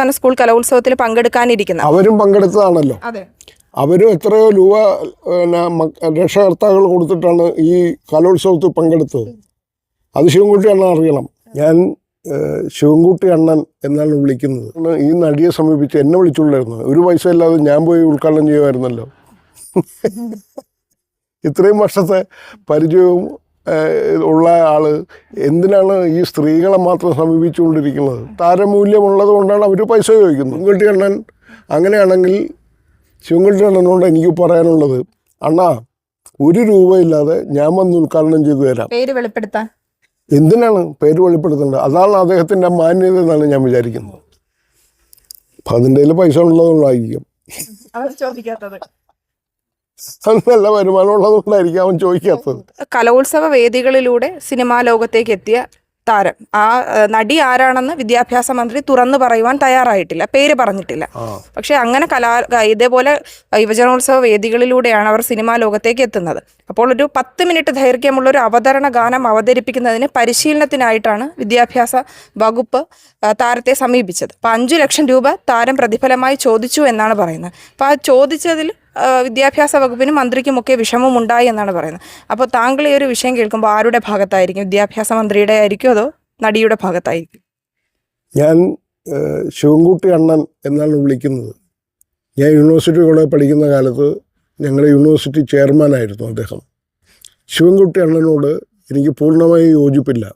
സംസ്ഥാന സ്കൂൾ കലോത്സവത്തിൽ പങ്കെടുക്കാനിരിക്കുന്നത്. അവരും പങ്കെടുത്തതാണല്ലോ. അവരും എത്രയോ രൂപ രക്ഷകർത്താക്കൾ കൊടുത്തിട്ടാണ് ഈ കലോത്സവത്തിൽ പങ്കെടുത്തത്. അത് ശിവൻകുട്ടി അണ്ണൻ അറിയണം. ഞാൻ ശിവൻകുട്ടി അണ്ണൻ എന്നാണ് വിളിക്കുന്നത്. ഈ നടിയെ സമീപിച്ച് എന്നെ വിളിച്ചുകൊണ്ടായിരുന്നു. ഒരു പൈസ ഇല്ലാതെ ഞാൻ പോയി ഉദ്ഘാടനം ചെയ്യുമായിരുന്നല്ലോ. ഇത്രയും വർഷത്തെ പരിചയവും ഉള്ള ആൾ എന്തിനാണ് ഈ സ്ത്രീകളെ മാത്രം സമീപിച്ചുകൊണ്ടിരിക്കുന്നത്? താരമൂല്യമുള്ളത് കൊണ്ടാണ് അവർ പൈസ ചോദിക്കുന്നത്. ശിവൻകുട്ടി അണ്ണൻ അങ്ങനെയാണെങ്കിൽ ശിവൻകുട്ടി അണ്ണനോട് എനിക്ക് പറയാനുള്ളത് അണ്ണാ ഒരു രൂപയില്ലാതെ ഞാൻ വന്ന് ഉദ്ഘാടനം ചെയ്തു തരാം. പേര് വെളിപ്പെടുത്താൻ. എന്തിനാണ് പേര് വെളിപ്പെടുത്തേണ്ടത്? അതാണ് അദ്ദേഹത്തിന്റെ മാന്യത എന്നാണ് ഞാൻ വിചാരിക്കുന്നത്. അപ്പം അതിന്റെ പൈസ ഉള്ളതുകൊണ്ടായിരിക്കും. ചോദിക്കാത്തത്. അത് നല്ല വരുമാനം ഉള്ളതുകൊണ്ടായിരിക്കും അവൻ ചോദിക്കാത്തത്. കലോത്സവ വേദികളിലൂടെ സിനിമാ ലോകത്തേക്ക് എത്തിയ താരം. ആ നടി ആരാണെന്ന് വിദ്യാഭ്യാസ മന്ത്രി തുറന്നു പറയുവാൻ തയ്യാറായിട്ടില്ല. പേര് പറഞ്ഞിട്ടില്ല. പക്ഷെ അങ്ങനെ കലാ ഇതേപോലെ യുവജനോത്സവ വേദികളിലൂടെയാണ് അവർ സിനിമാ ലോകത്തേക്ക് എത്തുന്നത് അപ്പോൾ ഒരു പത്ത് മിനിറ്റ് ദൈർഘ്യമുള്ള ഒരു അവതരണ ഗാനം അവതരിപ്പിക്കുന്നതിന് പരിശീലനത്തിനായിട്ടാണ് വിദ്യാഭ്യാസ വകുപ്പ് താരത്തെ സമീപിച്ചത്. അപ്പോൾ അഞ്ചു ലക്ഷം രൂപ താരം പ്രതിഫലമായി ചോദിച്ചു എന്നാണ് പറയുന്നത്. അപ്പോൾ ആ ചോദിച്ചതിൽ വിദ്യാഭ്യാസ വകുപ്പിനും മന്ത്രിക്കുമൊക്കെ വിഷമമുണ്ടായി എന്നാണ് പറയുന്നത്. അപ്പോൾ താങ്കൾ ഈ ഒരു വിഷയം കേൾക്കുമ്പോൾ ആരുടെ ഭാഗത്തായിരിക്കും? വിദ്യാഭ്യാസ മന്ത്രിയുടെ ആയിരിക്കും അതോ നടിയുടെ ഭാഗത്തായിരിക്കും? ഞാൻ ശിവൻകുട്ടി അണ്ണൻ എന്നാണ് വിളിക്കുന്നത്. ഞാൻ യൂണിവേഴ്സിറ്റി കോളേജ് പഠിക്കുന്ന കാലത്ത് ഞങ്ങളുടെ യൂണിവേഴ്സിറ്റി ചെയർമാനായിരുന്നു അദ്ദേഹം. ശിവൻകുട്ടി അണ്ണനോട് എനിക്ക് പൂർണമായി യോജിപ്പില്ല.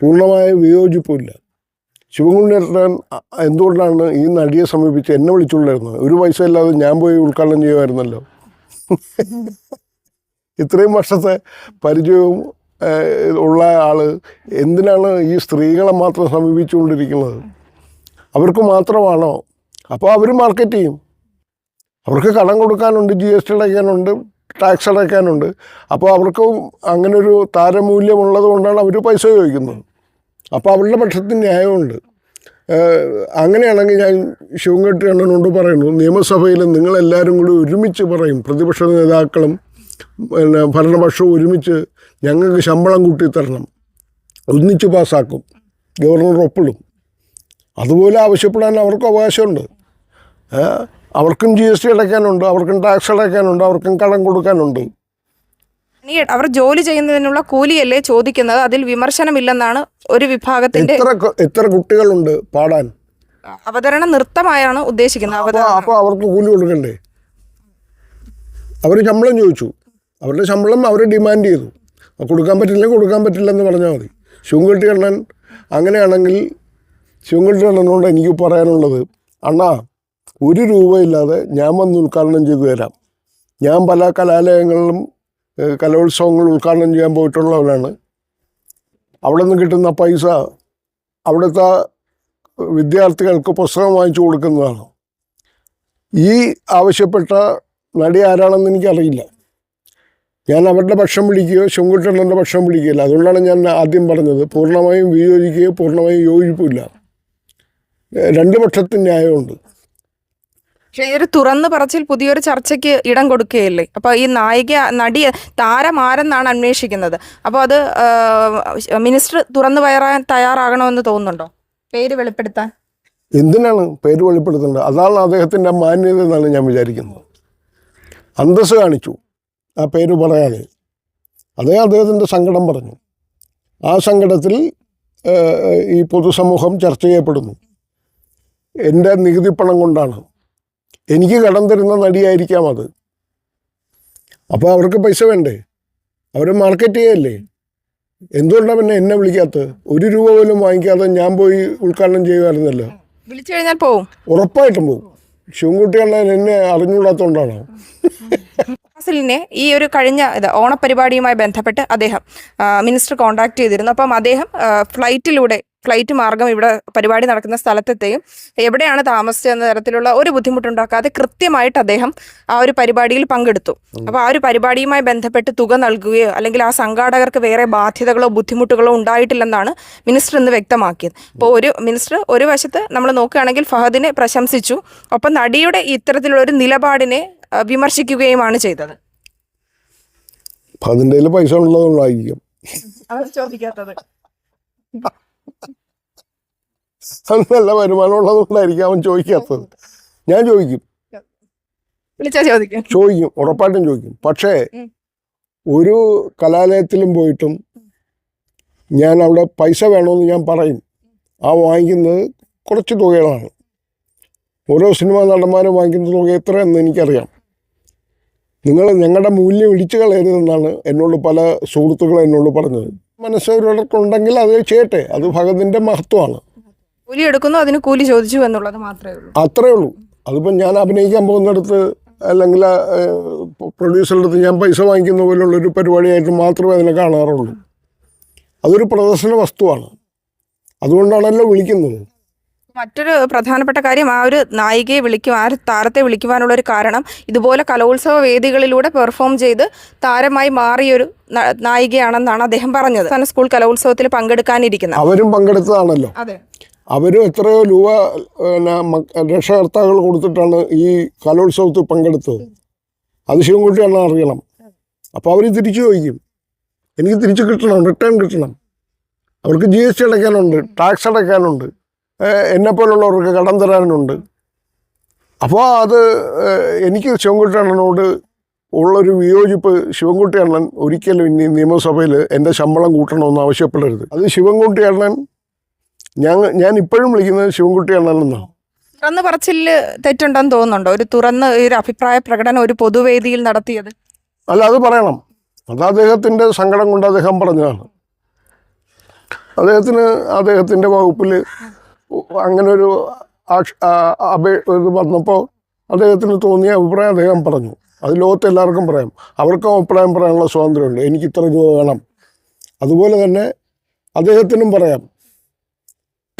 പൂർണമായ വിയോജിപ്പുമില്ല അണ്ണൻ എന്തുകൊണ്ടാണ് ഈ നടിയെ സമീപിച്ച് എന്നെ വിളിച്ചുകൊണ്ടായിരുന്നത് ഒരു പൈസ ഇല്ലാതെ ഞാൻ പോയി ഉദ്ഘാടനം ചെയ്യുമായിരുന്നല്ലോ. ഇത്രയും വർഷത്തെ പരിചയവും ഉള്ള ആൾ എന്തിനാണ് ഈ സ്ത്രീകളെ മാത്രം സമീപിച്ചുകൊണ്ടിരിക്കുന്നത്? അവർക്ക് മാത്രമാണോ? അപ്പോൾ അവർ മാർക്കറ്റ് ചെയ്യും. അവർക്ക് കടം കൊടുക്കാനുണ്ട് ജി എസ് ടി അടയ്ക്കാനുണ്ട് ടാക്സ് അടയ്ക്കാനുണ്ട്. അപ്പോൾ അവർക്കും അങ്ങനെ ഒരു താരമൂല്യമുള്ളത് കൊണ്ടാണ് അവർ പൈസ ചോദിക്കുന്നത്. അപ്പോൾ അവരുടെ പക്ഷത്തിന് ന്യായമുണ്ട്. അങ്ങനെയാണെങ്കിൽ ഞാൻ ശിവൻകെട്ടി അണ്ണനോട് പറയുന്നു നിയമസഭയിൽ നിങ്ങളെല്ലാവരും കൂടി ഒരുമിച്ച് പറയും പ്രതിപക്ഷ നേതാക്കളും പിന്നെ ഭരണപക്ഷവും ഒരുമിച്ച് ഞങ്ങൾക്ക് ശമ്പളം കൂട്ടി തരണം ഒന്നിച്ച് പാസ്സാക്കും ഗവർണർ ഒപ്പിടും. അതുപോലെ ആവശ്യപ്പെടാൻ അവർക്ക് അവകാശമുണ്ട്. അവർക്കും ജി എസ് ടി അടയ്ക്കാനുണ്ട് അവർക്കും ടാക്സ് അടയ്ക്കാനുണ്ട് അവർക്കും കടം കൊടുക്കാനുണ്ട്. ഇനി അവർ ജോലി ചെയ്യുന്നതിനുള്ള കൂലിയല്ലേ ചോദിക്കുന്നത്? അതിൽ വിമർശനമില്ലെന്നാണ് ഒരു വിഭാഗത്തിന്റെ എത്ര ക- എത്ര കുട്ടികളുണ്ട് പാടാൻ? അവതരണ നൃത്തമായാണ് ഉദ്ദേശിക്കുന്നത്. അവർക്ക് കൂലി കൊടുക്കണ്ടേ? അവർ ശമ്പളം ചോദിച്ചു. അവരുടെ ശമ്പളം അവർ ഡിമാൻഡ് ചെയ്തു. കൊടുക്കാൻ പറ്റില്ല കൊടുക്കാൻ പറ്റില്ല എന്ന് പറഞ്ഞാൽ മതി. ശിവൻകുട്ടി അണ്ണൻ അങ്ങനെയാണെങ്കിൽ ശിവൻകുട്ടി അണ്ണനോട് എനിക്ക് പറയാനുള്ളത് അണ്ണാ ഒരു രൂപയില്ലാതെ ഞാൻ വന്ന് ഉദ്ഘാടനം ചെയ്തു തരാം. ഞാൻ പല കലാലയങ്ങളിലും കലോത്സവങ്ങൾ ഉദ്ഘാടനം ചെയ്യാൻ പോയിട്ടുള്ളവരാണ്. അവിടെ നിന്ന് കിട്ടുന്ന പൈസ അവിടുത്തെ വിദ്യാർത്ഥികൾക്ക് പുസ്തകം വാങ്ങിച്ചു കൊടുക്കുന്നതാണ്. ഈ ആവശ്യപ്പെട്ട നടി ആരാണെന്ന് എനിക്കറിയില്ല. ഞാൻ അവരുടെ പക്ഷം പിടിക്കുകയോ ശുങ്കുട്ടണ്ണന്റെ പക്ഷം പിടിക്കുകയില്ല അതുകൊണ്ടാണ് ഞാൻ ആദ്യം പറഞ്ഞത്. പൂർണമായും വിയോജിക്കുകയോ പൂർണമായും യോജിപ്പില്ല രണ്ട് പക്ഷത്തിന് ന്യായമുണ്ട്. പക്ഷേ ഈ ഒരു തുറന്നു പറച്ചിൽ പുതിയൊരു ചർച്ചയ്ക്ക് ഇടം കൊടുക്കുകയല്ലേ? അപ്പോൾ ഈ നായിക നടി താരമാരെന്നാണ് അന്വേഷിക്കുന്നത്. അപ്പോൾ അത് മിനിസ്റ്റർ തുറന്നു പറയാൻ തയ്യാറാകണമെന്ന് തോന്നുന്നുണ്ടോ? പേര് വെളിപ്പെടുത്താൻ. എന്തിനാണ് പേര് വെളിപ്പെടുത്തേണ്ടത് അതാണ് അദ്ദേഹത്തിന്റെ മാന്യത എന്നാണ് ഞാൻ വിചാരിക്കുന്നത്. അന്തസ് കാണിച്ചു ആ പേര് പറയാതെ. അതേ അദ്ദേഹത്തിന്റെ സങ്കടം പറഞ്ഞു. ആ സങ്കടത്തിൽ ഈ പൊതുസമൂഹം ചർച്ച ചെയ്യപ്പെടുന്നു. എന്റെ നികുതി പണം കൊണ്ടാണ് എനിക്ക് കടം തരുന്ന നടിയായിരിക്കാം അത്. അപ്പോൾ അവർക്ക് പൈസ വേണ്ടേ? അവർ മാർക്കറ്റ് ചെയ്യല്ലേ? എന്തുകൊണ്ടാണ് പിന്നെ എന്നെ വിളിക്കാത്തത്? ഒരു രൂപ പോലും വാങ്ങിക്കാതെ ഞാൻ പോയി ഉദ്ഘാടനം ചെയ്യുമായിരുന്നല്ലോ. വിളിച്ചു കഴിഞ്ഞാൽ പോവും. ഉറപ്പായിട്ടും പോവും. ശിവൻകുട്ടികളെ എന്നെ അറിഞ്ഞുകൂടാത്തതുകൊണ്ടാണോ? ഫാസിലിനെ ഈ ഒരു കഴിഞ്ഞ ഇത് ഓണപരിപാടിയുമായി ബന്ധപ്പെട്ട് അദ്ദേഹം മിനിസ്റ്റർ കോണ്ടാക്ട് ചെയ്തിരുന്നു. അപ്പം അദ്ദേഹം ഫ്ലൈറ്റിലൂടെ ഫ്ലൈറ്റ് മാർഗം ഇവിടെ പരിപാടി നടക്കുന്ന സ്ഥലത്തെത്തെയും എവിടെയാണ് താമസിച്ചത് എന്ന തരത്തിലുള്ള ഒരു ബുദ്ധിമുട്ടുണ്ടാക്കാതെ കൃത്യമായിട്ട് അദ്ദേഹം ആ ഒരു പരിപാടിയിൽ പങ്കെടുത്തു. അപ്പോൾ ആ ഒരു പരിപാടിയുമായി ബന്ധപ്പെട്ട് തുക നൽകുകയോ അല്ലെങ്കിൽ ആ സംഘാടകർക്ക് വേറെ ബാധ്യതകളോ ബുദ്ധിമുട്ടുകളോ ഉണ്ടായിട്ടില്ലെന്നാണ് മിനിസ്റ്റർ ഇന്ന് വ്യക്തമാക്കിയത്. അപ്പോൾ ഒരു മിനിസ്റ്റർ ഒരു വശത്ത് നമ്മൾ നോക്കുകയാണെങ്കിൽ ഫഹദിനെ പ്രശംസിച്ചു. ഒപ്പം നടിയുടെ ഇത്തരത്തിലുള്ള ഒരു നിലപാടിനെ വിമർശിക്കുകയുമാണ് ചെയ്തത്. അതിന്റെ പൈസ ഉള്ളതുകൊണ്ടായിരിക്കും. ചോദിക്കാത്തത്. അത് നല്ല വരുമാനം ഉള്ളതുകൊണ്ടായിരിക്കും അവൻ ചോദിക്കാത്തത്. ഞാൻ ചോദിക്കും. വിളിച്ചാ ചോദിക്കും. ചോദിക്കും ഉറപ്പായിട്ടും ചോദിക്കും. പക്ഷേ ഒരു കലാലയത്തിലും പോയിട്ടും ഞാൻ അവിടെ പൈസ വേണമെന്ന് ഞാൻ പറയും. ആ വാങ്ങിക്കുന്നത് കുറച്ച് തുകകളാണ്. ഓരോ സിനിമാ നടന്മാരും വാങ്ങിക്കുന്ന തുക എത്രയെന്ന് എനിക്കറിയാം. നിങ്ങൾ ഞങ്ങളുടെ മൂല്യം ഇടിച്ചു കളയരുതെന്നാണ് എന്നോട് പല സുഹൃത്തുക്കളും എന്നോട് പറഞ്ഞത്. മനസ്സവരുണ്ടെങ്കിൽ അത് ചെയ്യട്ടെ. അത് ഭഗതിന്റെ മഹത്വമാണ്. കൂലി എടുക്കുന്നു അതിന് കൂലി ചോദിച്ചു എന്നുള്ളത് മാത്രമേ ഉള്ളൂ. അത്രേ ഉള്ളൂ. അതിപ്പം ഞാൻ അഭിനയിക്കാൻ പോകുന്നിടത്ത് അല്ലെങ്കിൽ പ്രൊഡ്യൂസറുടെ അടുത്ത് ഞാൻ പൈസ വാങ്ങിക്കുന്ന പോലുള്ള ഒരു പരിപാടിയായിട്ട് മാത്രമേ അതിനെ കാണാറുള്ളൂ. അതൊരു പ്രദർശന വസ്തുവാണ്. അതുകൊണ്ടാണല്ലോ വിളിക്കുന്നത്. മറ്റൊരു പ്രധാനപ്പെട്ട കാര്യം ആ ഒരു നായികയെ വിളിക്കുവാൻ ആ ഒരു താരത്തെ വിളിക്കുവാനുള്ള ഒരു കാരണം ഇതുപോലെ കലോത്സവ വേദികളിലൂടെ പെർഫോം ചെയ്ത് താരമായി മാറിയൊരു നായികയാണെന്നാണ് അദ്ദേഹം പറഞ്ഞത്. സംസ്ഥാന സ്കൂൾ കലോത്സവത്തിൽ പങ്കെടുക്കാനിരിക്കുന്നത്. അവരും പങ്കെടുത്തതാണല്ലോ. അതെ. അവരും എത്രയോ രൂപ രക്ഷകർത്താക്കൾ കൊടുത്തിട്ടാണ് ഈ കലോത്സവത്തിൽ പങ്കെടുത്തത്. അത് ശിവൻകുട്ടിയാണ് അറിയണം. അപ്പോൾ അവർ തിരിച്ചു ചോദിക്കും. എനിക്ക് തിരിച്ചു കിട്ടണം റിട്ടേൺ കിട്ടണം. അവർക്ക് ജി എസ് ടി അടയ്ക്കാനുണ്ട് ടാക്സ് അടയ്ക്കാനുണ്ട്. എന്നെപ്പോലുള്ളവർക്ക് കടം തരാനുണ്ട്. അപ്പോൾ അത് എനിക്ക് ശിവൻകുട്ടി അണ്ണനോട് ഉള്ളൊരു വിയോജിപ്പ് ശിവൻകുട്ടി അണ്ണൻ ഒരിക്കലും ഇനി നിയമസഭയിൽ എന്റെ ശമ്പളം കൂട്ടണമെന്ന് ആവശ്യപ്പെടരുത്. അത് ശിവൻകുട്ടി അണ്ണൻ ഞാൻ ഞാൻ ഇപ്പോഴും വിളിക്കുന്നത് ശിവൻകുട്ടി അണ്ണൻ എന്നാണ്. തുറന്ന് പറച്ചിൽ തെറ്റുണ്ടെന്ന് തോന്നുന്നുണ്ടോ? ഒരു തുറന്ന് ഒരു അഭിപ്രായ പ്രകടനം ഒരു പൊതുവേദിയിൽ നടത്തിയത്? അല്ല അത് പറയണം. അത് അദ്ദേഹത്തിന്റെ സങ്കടം കൊണ്ട് അദ്ദേഹം പറഞ്ഞതാണ്. അദ്ദേഹത്തിന് അദ്ദേഹത്തിന്റെ വകുപ്പിൽ അങ്ങനെ ഒരു വന്നപ്പോൾ അദ്ദേഹത്തിന് തോന്നിയ അഭിപ്രായം അദ്ദേഹം പറഞ്ഞു. അത് ലോകത്ത് എല്ലാവർക്കും പറയാം. അവർക്കും അഭിപ്രായം പറയാനുള്ള സ്വാതന്ത്ര്യമുണ്ട്. എനിക്ക് ഇത്ര രൂപ വേണം. അതുപോലെ തന്നെ അദ്ദേഹത്തിനും പറയാം.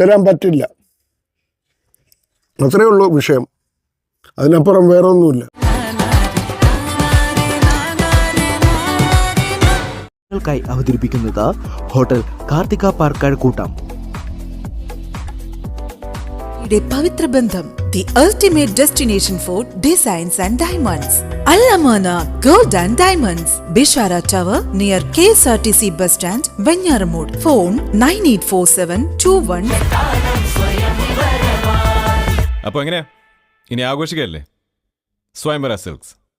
തരാൻ പറ്റില്ല. അത്രയേ ഉള്ളൂ വിഷയം. അതിനപ്പുറം വേറെ ഒന്നുമില്ല ായി അവതരിപ്പിക്കുന്നത് ഹോട്ടൽ കാർത്തിക പാർക്കാട് കൂട്ടം. യുടെ പവിത്ര ബന്ധം the ultimate destination for designs and diamonds Alamana gold and diamonds Bishara tower near K S R T C bus stand Venjaramoodu. Phone nine eight four seven two one. അപ്പോൾ എങ്ങനെയാ? ഇനി ആഘോഷിക്കല്ലേ സ്വയംവര സിൽക്സ്